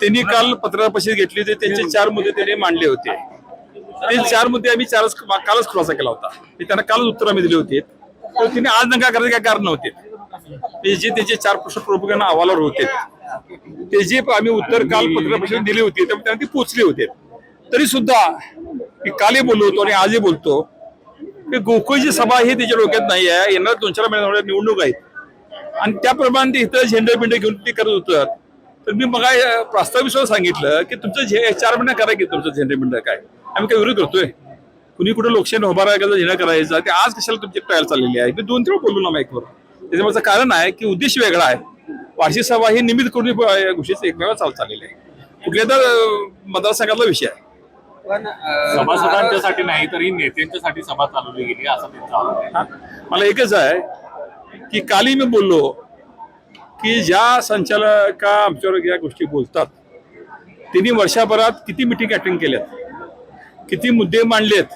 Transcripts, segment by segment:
त्यांनी काल पत्रकार परिषद घेतली होती. त्यांचे चार मुद्दे त्यांनी मांडले होते. ते चार मुद्दे आम्ही चारच कालच खुलासा केला होता. ते त्यांना कालच उत्तर आम्ही दिले होते. तर त्यांनी आज नका करायचे काय कारण नव्हते. ते जे त्याचे चार प्रश्न प्रमुखांना अहवालावर होते. ते जे आम्ही उत्तर काल पत्रकार परिषद दिली होती त्यामुळे त्यांना ती पोचले होते. तरी सुद्धा मी कालही बोललो होतो आणि आजही बोलतो. की गोकुळची सभा ही त्याच्या डोक्यात नाही आहे. येणार दोन चार महिन्यामध्ये निवडणूक आहेत. आणि त्याप्रमाणे ते इथं झेंडे बिंडे घेऊन ते करत होतं. तर मी मग प्रस्तावित सुद्धा सांगितलं की तुमचं झे चार महिने करा की तुमचं झेंडे बिंड काय? आम्ही काय विरोध करतोय. कुणी कुठे लोकशाही उभा राहायचा झेंडा करायचा ते आज कशाला तुमची ट्रायल चाललेली आहे? मी दोन तीन बोललो ना माईकवर त्याच्यामुळे कारण आहे की उद्देश वेगळा आहे. वार्षिक सभा ही निमित्त करून गोष्टीचं एकमेव चाल चाललेली आहे. कुठल्या तर मतदारसंघातला विषय आहे. पण सभासदांच्यासाठी नाही तरी नेत्यांच्यासाठी सभा चालवली गेली असा त्यांचा हा? मला एकच आहे की काली मी बोललो की ज्या संचालका आमच्यावर या गोष्टी बोलतात त्यांनी वर्षभरात किती मिटिंग अटेंड केल्यात किती मुद्दे मांडलेत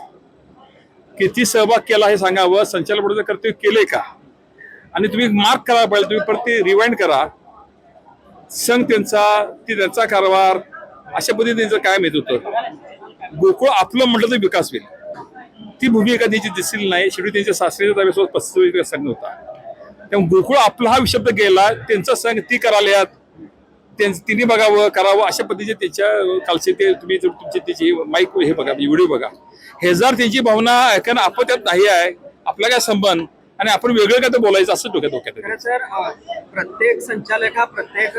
किती सहभाग केला हे सांगावं संचालक बोर्डाचं कर्तव्य केलंय का? आणि तुम्ही मार्क करा पाहिजे तुम्ही परत ते रिवाइंड करा. संघ त्यांचा ती त्यांचा कारभार अशा पद्धतीने त्यांचं काय माहीत होतं. गोकुळ आपलं म्हटलं तर विकास होईल. ती भूमिका त्यांची दिसली नाही शेवटी त्यांच्या सासऱ्याच्या ताब्यासोबत पस्तीस संघ होता. त्यामुळे गोकुळ आपला हा शब्द गेला त्यांचा संघ ती कराल्यात त्यांचं तिने बघावं करावं अशा पद्धतीचे त्याच्या कालचे ते तुम्ही जर तुमचे त्याची माईक हे बघा म्हणजे व्हिडिओ बघा. हे जर त्यांची भावना ऐकायला आपण त्यात नाही आहे आपला काय संबंध? आणि आपण वेगळं काय तर बोलायचं असं डोक्यात डोक्यात अं, प्रत्येक संचालक हा प्रत्येक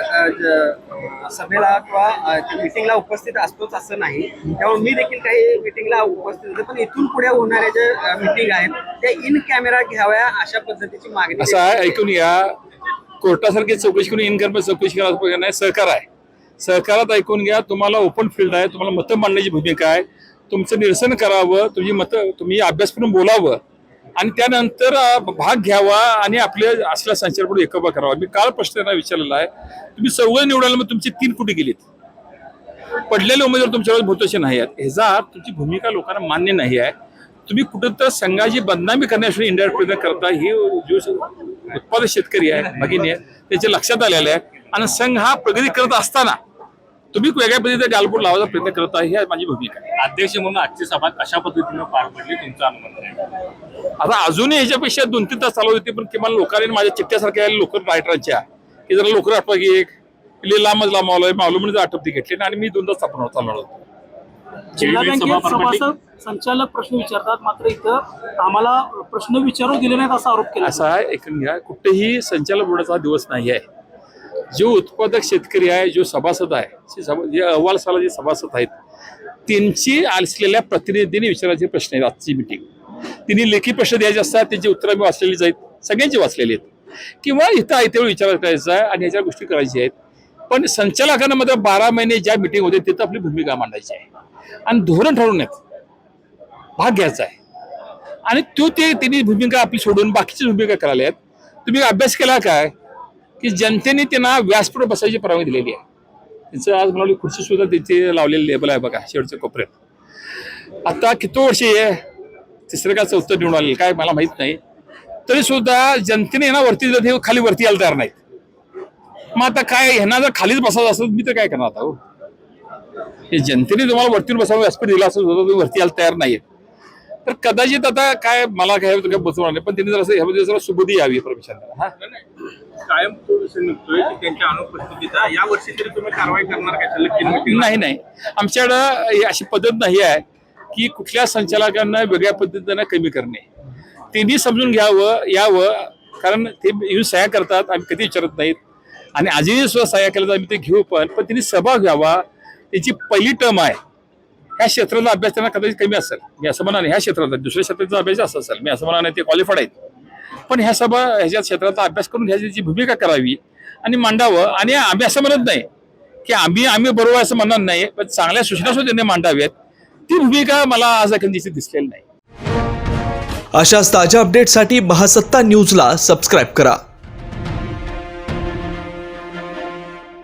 सभेला किंवा मिटिंगला उपस्थित असतोच असं नाही. त्यामुळे मी देखील काही मिटिंगला उपस्थित होते पण इथून पुढे होणाऱ्या ज्या मिटिंग आहेत त्या इन कॅमेरा घ्याव्या अशा पद्धतीची मागणी असं आहे ऐकून घ्या कोर्टासारखी चौकशी करून इनकम चौकशी करायला नाही सहकार आहे. सहकारात ऐकून घ्या तुम्हाला ओपन फील्ड आहे तुम्हाला मतं मांडण्याची भूमिका आहे. तुमचं निरसन करावं तुमची मतं तुम्ही अभ्यास करून बोलावं. आणि त्यानंतर भाग घ्यावा आणि आपल्या असल्या संचारपुढे एकबा करावा. मी काल प्रश्न त्यांना विचारलेला आहे. तुम्ही चौघं निवडायला मग तुमचे तीन कुठे गेलेत? पडलेले उमेदवार तुमच्यावर भूतोचे नाही आहेत. ह्याचा तुमची भूमिका लोकांना मान्य नाही आहे. तुम्ही कुठं तर संघाची बदनामी करण्यासाठी इंडिया प्रयत्न करता. ही जो उत्पादक शेतकरी आहे भगिनी आहे त्याच्या लक्षात आलेलं आहे. आणि संघ हा प्रगती करत असताना तुम्ही वेगळ्या पद्धतीने गालबोट लावायचा प्रयत्न करत आहे ही आहे माझी भूमिका आहे. अध्यक्ष म्हणून आजची सभा कशा पद्धतीनं पार पडली तुमचा अनुमान आहे आता अजूनही ह्याच्यापेक्षा दोन तीन तास चालू होते पण किमान लोकांनी माझ्या चिठ्ठ्यासारख्या लोक रायटरांच्या की जरा लोकर आठवा की एक लई लांबच लांब मावलं मावलं म्हणजे आठवती घेतली आणि मी दोन तास आपण चालणार होतो जिल्हा सभा बँकेत पार पडली. सभासद संचालक प्रश्न विचारतात मात्र इथं आम्हाला प्रश्न विचारू दिले नाहीत असा आरोप केला. असा आहे ऐकून घ्या कुठेही संचालक बोर्डाचा हा दिवस नाही आहे जो उत्पादक शेतकरी आहे जो सभासद आहे जे सभा- जे अहवाल साला जे सभासद आहेत त्यांची असलेल्या प्रतिनिधींनी विचारायचे प्रश्न आहेत आजची मिटिंग तिने लेखी प्रश्न द्यायचे असतात त्यांची उत्तरं मी वाचलेलीच आहेत सगळ्यांची वाचलेली आहेत. किंवा इथं आहे तेवढं विचार करायचा आहे आणि ह्याच्या गोष्टी करायच्या आहेत. पण संचालकांना मात्र बारा महिने ज्या मिटिंग होते तिथं आपली भूमिका मांडायची आहे. आणि धोरण ठरवून भाग घ्यायचा आहे. आणि तो ते त्यांनी भूमिका आपली सोडून बाकीची भूमिका करायला आहेत. तुम्ही अभ्यास केला काय? की जनतेने त्यांना व्यासपीठ बसायची परवानगी दिलेली आहे. त्यांचं आज म्हणाली खुर्ची सुद्धा तिथे लावलेली लेबल आहे बघा शेवटच्या कोपऱ्यात. आता किती वर्ष आहे तिसरं का चौथं निवडून आलेलं काय मला माहीत नाही. तरी सुद्धा जनतेने यांना वरती जात हे खाली वरती यायला तयार नाहीत. मग आता काय ह्यांना जर खालीच बसायचं असेल मी तर काय करणार आता हो? हे जनतेने तुम्हाला वरती बसावं व्यासपीठ दिलं असं सुद्धा तुम्ही वरती यायला तयार नाहीत. तर कदाचित आता काय मला काय काय बसवणार नाही पण त्यांनी जरा ह्यामध्ये जरा सुबुधी यावी परमेश्वराला. हा. कायम तो विषय निघतोय की त्यांच्या अनुपस्थितीचा. या वर्षी तरी तुम्ही कारवाई करणार काय सलग? नाही नाही. आमच्याकडं अशी पद्धत नाही आहे की कुठल्या संचालकांना वेगळ्या पद्धतीनं कमी करणे. त्यांनी समजून घ्यावं यावं कारण ते येऊन सह्या करतात आम्ही कधी विचारत नाहीत. आणि आजही सुद्धा सह्या केल्या तर आम्ही ते घेऊ पण पण त्यांनी सभा घ्यावा. त्यांची पहिली टर्म आहे. ह्या क्षेत्राचा अभ्यास त्यांना कदाचित कमी असेल. मी असं म्हणा नाही ह्या क्षेत्राचा दुसऱ्या क्षेत्राचा अभ्यास जास्त असेल. मी असं म्हणाले नाही ते क्वालिफाईड आहेत. पण ह्या सभा ह्याच्या क्षेत्राचा अभ्यास करून ह्याची भूमिका करावी आणि मांडावं आणि आम्ही असं म्हणत नाही की आम्ही आम्ही बरोबर असं म्हणणार नाही पण चांगल्या सूचना सुद्धा त्यांनी मांडाव्यात. ती भूमिका मला आज अखंडीची दिसलेली नाही. अशाच ताज्या अपडेटसाठी महासत्ता न्यूजला सबस्क्राईब करा.